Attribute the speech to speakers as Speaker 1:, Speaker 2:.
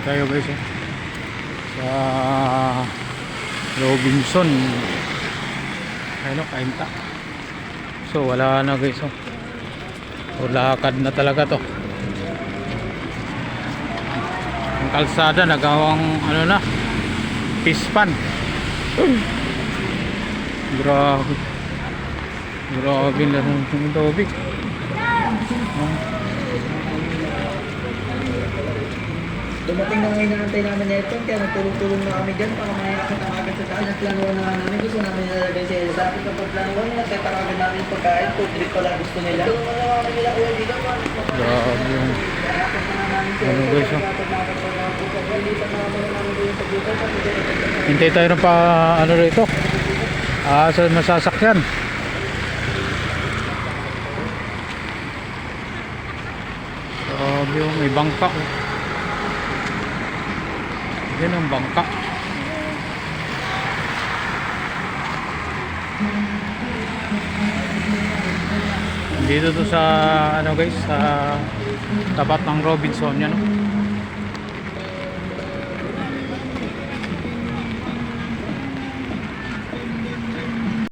Speaker 1: tayo guys eh. sa Robinson. Ayun o kainta. So wala na guys oh. so lakad na talaga to. Ang kalsada nagawang ano na pispan. Grabe. Grabe na yung tubig
Speaker 2: Dumating na ngayon naantay namin na ito, kaya nagtulong-tulong na kami dyan para may akit ang agad sa taas. Nagplanuhan na nga namin, gusto namin nilalagay sa iyo. Dati kapag planuhan nila, kaya taragin namin yung pagkain, food trip pala gusto nila. Tulungan na namin nila uwi dito,
Speaker 1: grabe yung ano guys oh. hintay tayo ng pa ano rito ah sa masasakyan grabe yung may bangka oh. Yan ang bangka dito to sa ano guys sa tapat ng Robinson yan oh.